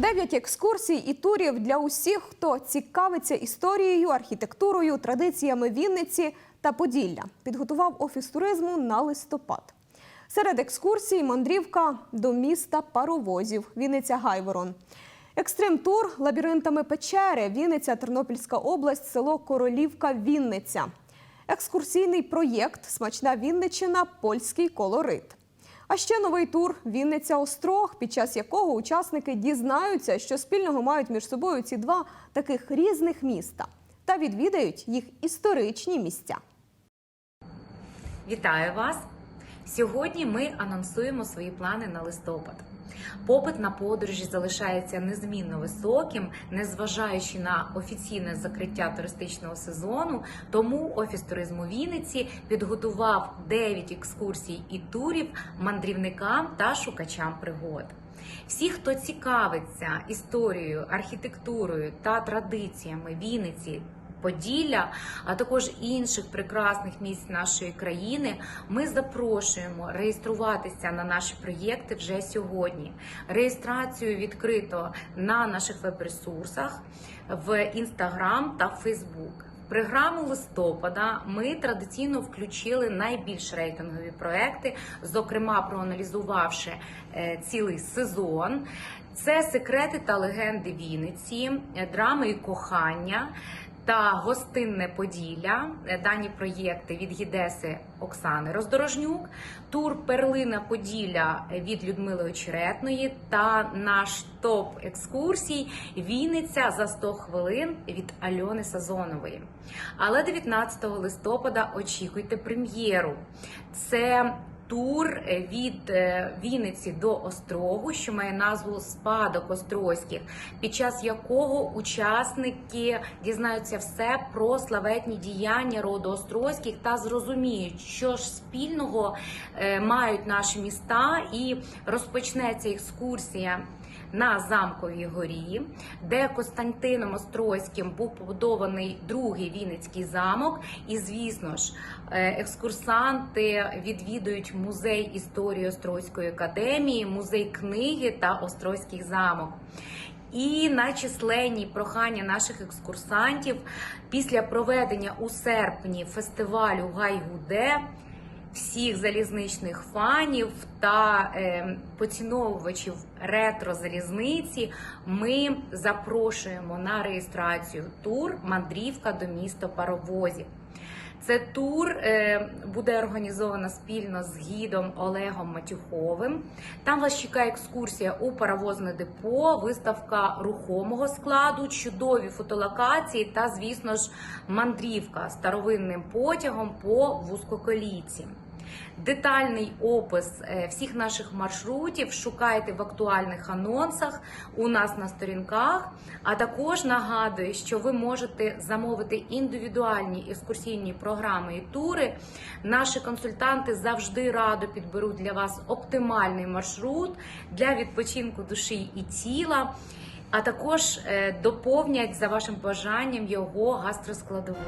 Дев'ять екскурсій і турів для усіх, хто цікавиться історією, архітектурою, традиціями Вінниці та Поділля. Підготував офіс туризму на листопад. Серед екскурсій мандрівка до міста паровозів Вінниця Гайворон. Екстрим-тур лабіринтами печери Вінниця, Тернопільська область, село Королівка, Вінниця. Екскурсійний проєкт Смачна Вінниччина Польський колорит. А ще новий тур Вінниця Острог, під час якого учасники дізнаються, що спільного мають між собою ці два таких різних міста та відвідають їх історичні місця. Вітаю вас! Сьогодні ми анонсуємо свої плани на листопад. Попит на подорожі залишається незмінно високим, незважаючи на офіційне закриття туристичного сезону. Тому офіс туризму Вінниці підготував 9 екскурсій і турів мандрівникам та шукачам пригод. Всі, хто цікавиться історією, архітектурою та традиціями Вінниці. Поділля, а також інших прекрасних місць нашої країни, ми запрошуємо реєструватися на наші проєкти вже сьогодні. Реєстрацію відкрито на наших веб-ресурсах в Інстаграм та Фейсбук. Програму листопада ми традиційно включили найбільш рейтингові проекти, зокрема проаналізувавши е, цілий сезон. Це секрети та легенди Вінниці, драми і кохання та гостинне Поділля. Е, Дані проєкти від гідеси Оксани Роздорожнюк, тур Перлина Поділля від Людмили Очеретної та наш топ екскурсій Вінниця за 100 хвилин від Альони Сазонової. Але 19 листопада очікуйте прем'єру. Це Тур е, від е, Вінниці до Острогу, що має назву Спадок Острозьких, під час якого учасники дізнаються все про славетні діяння роду Острозьких та зрозуміють, що ж спільного е, мають наші міста, і розпочнеться екскурсія на замковій горі, де Костянтином Острозьким був побудований другий Вінницький замок. І, звісно ж, е, екскурсанти відвідують музей історії Острозької академії, музей книги та Острозький замок. І на численні прохання наших екскурсантів після проведення у серпні фестивалю Гайгуде всіх залізничних фанів та е, поціновувачів ретро залізниці ми запрошуємо на реєстрацію тур Мандрівка до міста паровозів. Це тур е, буде організовано спільно з гідом Олегом Матюховим. Там вас чекає екскурсія у паровозне депо, виставка рухомого складу, чудові фотолокації та, звісно ж, мандрівка старовинним потягом по вузькоколійці. Детальний опис е, всіх наших маршрутів шукайте в актуальних анонсах у нас на сторінках. А також нагадую, що ви можете замовити індивідуальні екскурсійні програми і тури. Наші консультанти завжди радо підберуть для вас оптимальний маршрут для відпочинку душі і тіла. А також е, доповнять за вашим бажанням його гастроскладовою.